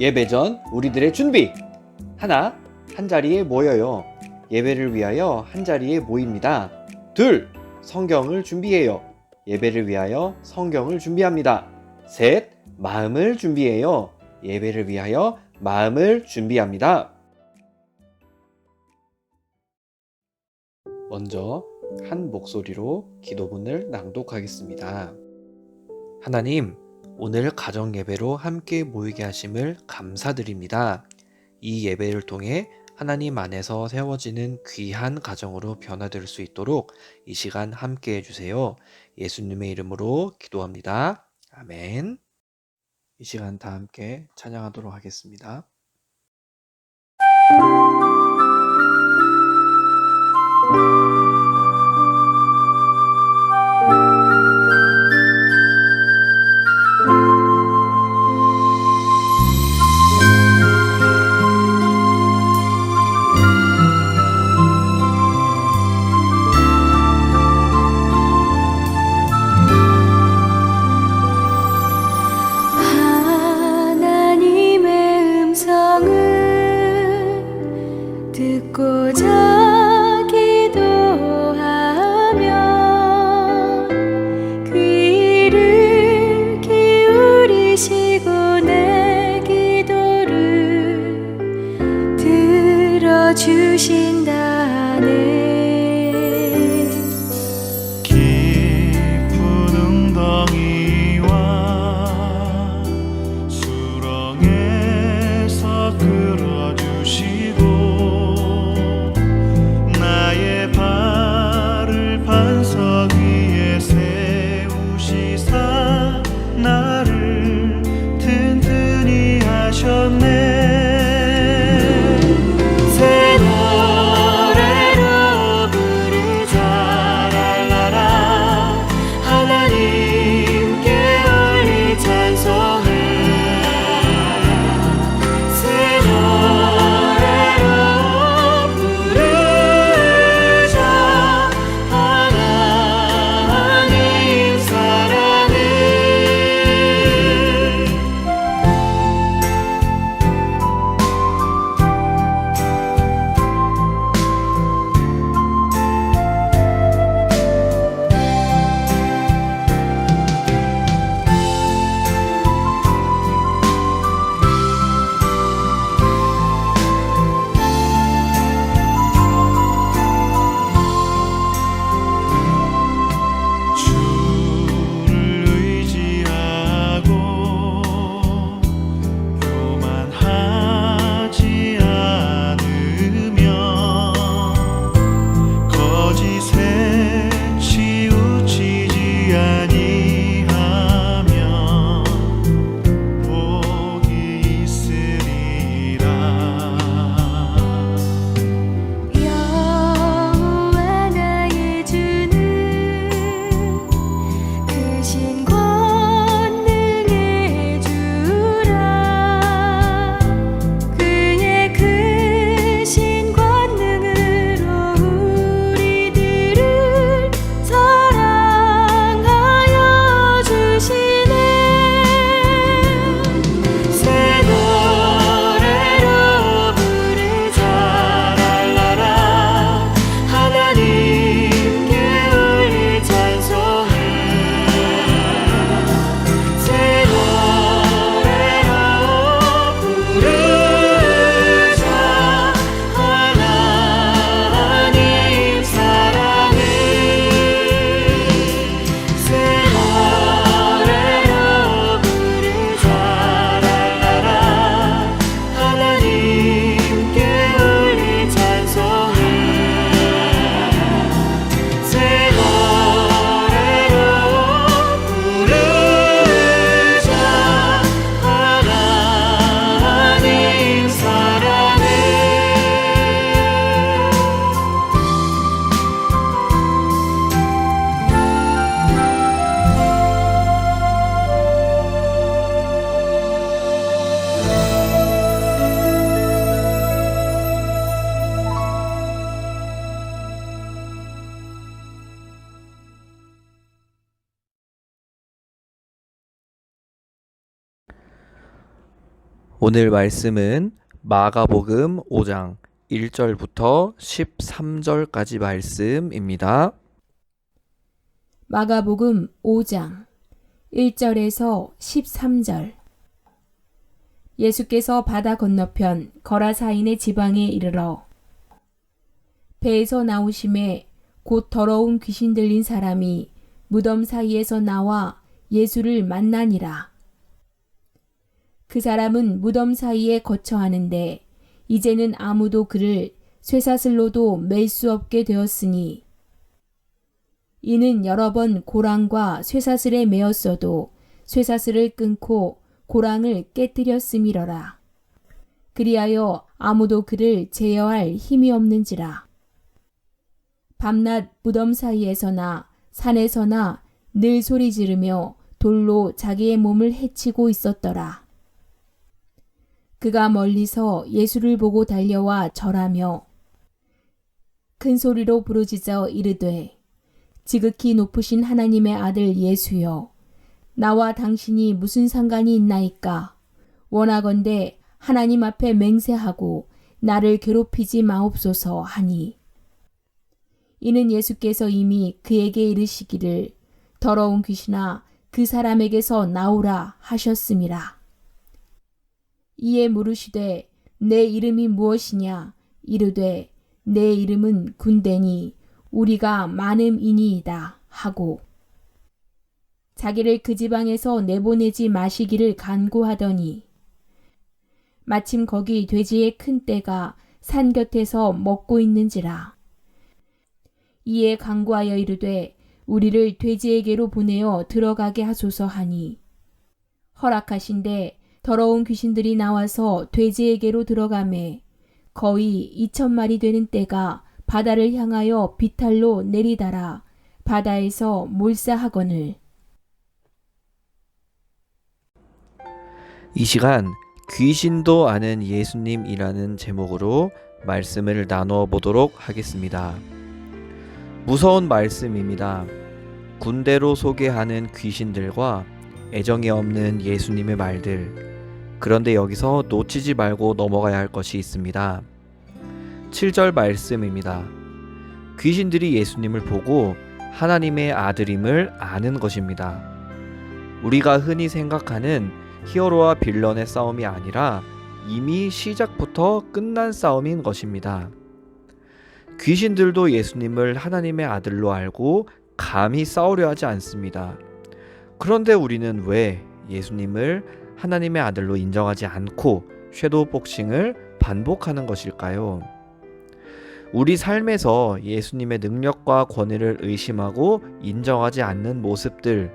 예배 전 우리들의 준비. 하나, 한 자리에 모여요. 예배를 위하여 한 자리에 모입니다. 둘, 성경을 준비해요. 예배를 위하여 성경을 준비합니다. 셋, 마음을 준비해요. 예배를 위하여 마음을 준비합니다. 먼저 한 목소리로 기도문을 낭독하겠습니다. 하나님, 오늘 가정 예배로 함께 모이게 하심을 감사드립니다. 이 예배를 통해 하나님 안에서 세워지는 귀한 가정으로 변화될 수 있도록 이 시간 함께 해주세요. 예수님의 이름으로 기도합니다. 아멘. 이 시간 다 함께 찬양하도록 하겠습니다. 듣고자 오늘 말씀은 마가복음 5장 1절부터 13절까지 말씀입니다. 마가복음 5장 1절에서 13절 예수께서 바다 건너편 거라사인의 지방에 이르러 배에서 나오심에 곧 더러운 귀신 들린 사람이 무덤 사이에서 나와 예수를 만나니라. 그 사람은 무덤 사이에 거처하는데 이제는 아무도 그를 쇠사슬로도 맬 수 없게 되었으니 이는 여러 번 고랑과 쇠사슬에 매었어도 쇠사슬을 끊고 고랑을 깨뜨렸음이러라. 그리하여 아무도 그를 제어할 힘이 없는지라. 밤낮 무덤 사이에서나 산에서나 늘 소리 지르며 돌로 자기의 몸을 해치고 있었더라. 그가 멀리서 예수를 보고 달려와 절하며 큰 소리로 부르짖어 이르되 지극히 높으신 하나님의 아들 예수여 나와 당신이 무슨 상관이 있나이까? 원하건대 하나님 앞에 맹세하고 나를 괴롭히지 마옵소서 하니. 이는 예수께서 이미 그에게 이르시기를 더러운 귀신아 그 사람에게서 나오라 하셨음이라 이에 물으시되 내 이름이 무엇이냐? 이르되 내 이름은 군대니 우리가 많음이니이다 하고 자기를 그 지방에서 내보내지 마시기를 간구하더니 마침 거기 돼지의 큰 떼가 산 곁에서 먹고 있는지라. 이에 간구하여 이르되 우리를 돼지에게로 보내어 들어가게 하소서 하니 허락하신데 더러운 귀신들이 나와서 돼지에게로 들어가매 거의 이천 마리 되는 떼가 바다를 향하여 비탈로 내리달아 바다에서 몰사하거늘 이 시간 귀신도 아는 예수님이라는 제목으로 말씀을 나누어 보도록 하겠습니다. 무서운 말씀입니다. 군대로 소개하는 귀신들과 애정이 없는 예수님의 말들. 그런데 여기서 놓치지 말고 넘어가야 할 것이 있습니다. 7절 말씀입니다. 귀신들이 예수님을 보고 하나님의 아들임을 아는 것입니다. 우리가 흔히 생각하는 히어로와 빌런의 싸움이 아니라 이미 시작부터 끝난 싸움인 것입니다. 귀신들도 예수님을 하나님의 아들로 알고 감히 싸우려 하지 않습니다. 그런데 우리는 왜 예수님을 하나님의 아들로 인정하지 않고 섀도우 복싱을 반복하는 것일까요? 우리 삶에서 예수님의 능력과 권위를 의심하고 인정하지 않는 모습들,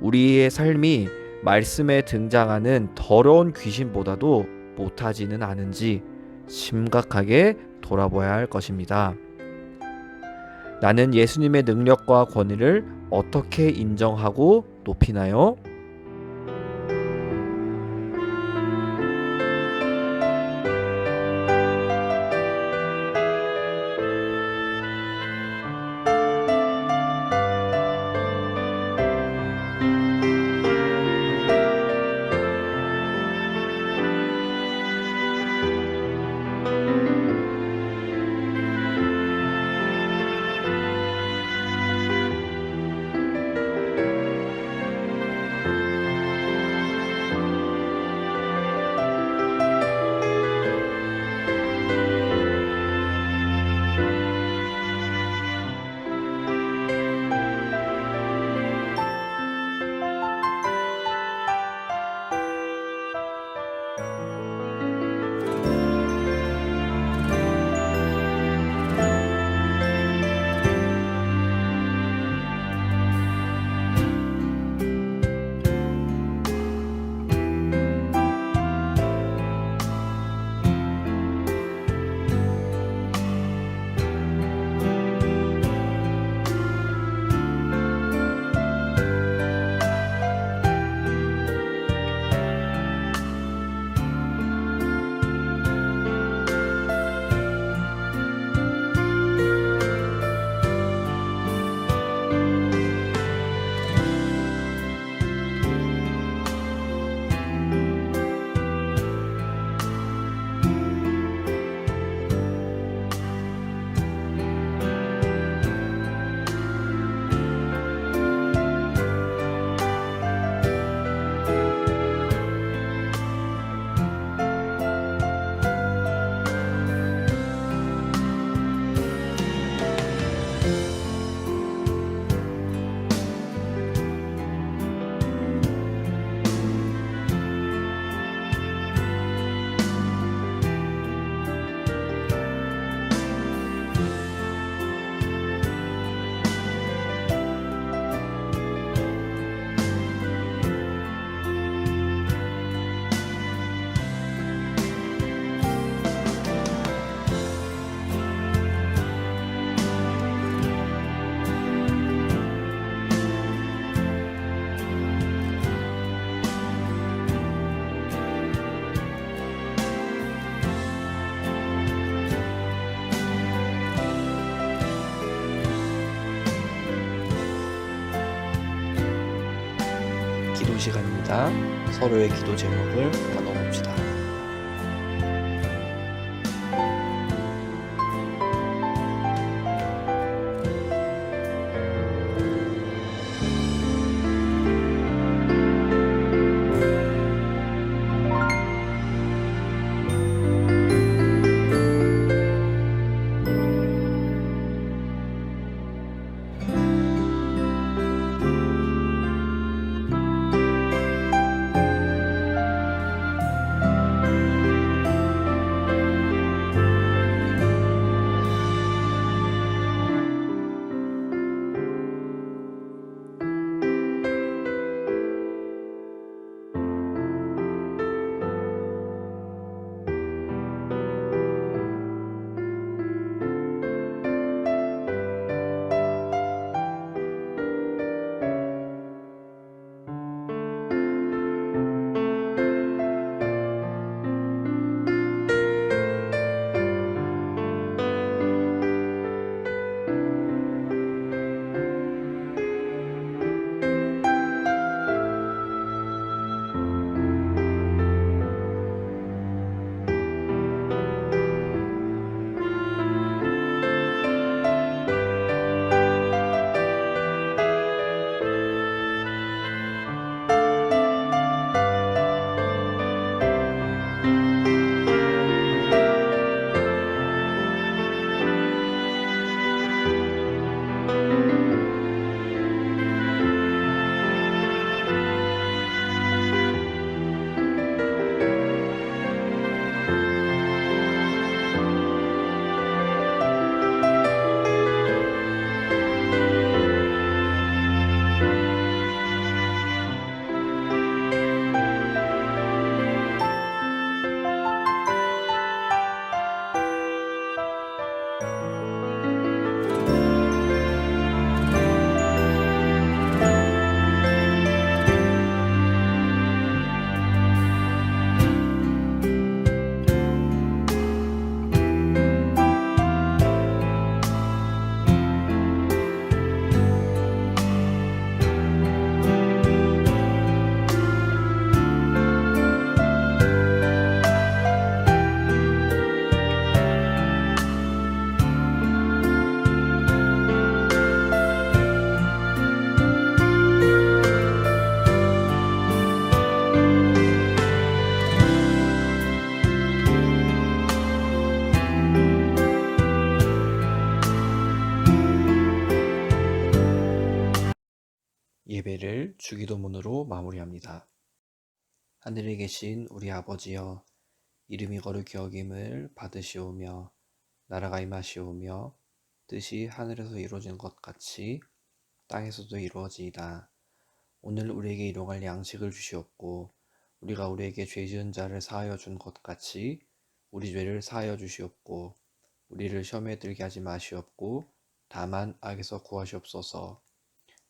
우리의 삶이 말씀에 등장하는 더러운 귀신보다도 못하지는 않은지 심각하게 돌아봐야 할 것입니다. 나는 예수님의 능력과 권위를 어떻게 인정하고 높이나요? 시간입니다. 서로의 기도 제목을 나눠봅시다. 예배를 주기도문으로 마무리합니다. 하늘에 계신 우리 아버지여, 이름이 거룩히 여김을 받으시오며, 나라가 임하시오며, 뜻이 하늘에서 이루어진 것 같이 땅에서도 이루어지이다. 오늘 우리에게 일용할 양식을 주시옵고, 우리가 우리에게 죄 지은 자를 사하여 준 것 같이 우리 죄를 사하여 주시옵고, 우리를 시험에 들게 하지 마시옵고, 다만 악에서 구하시옵소서.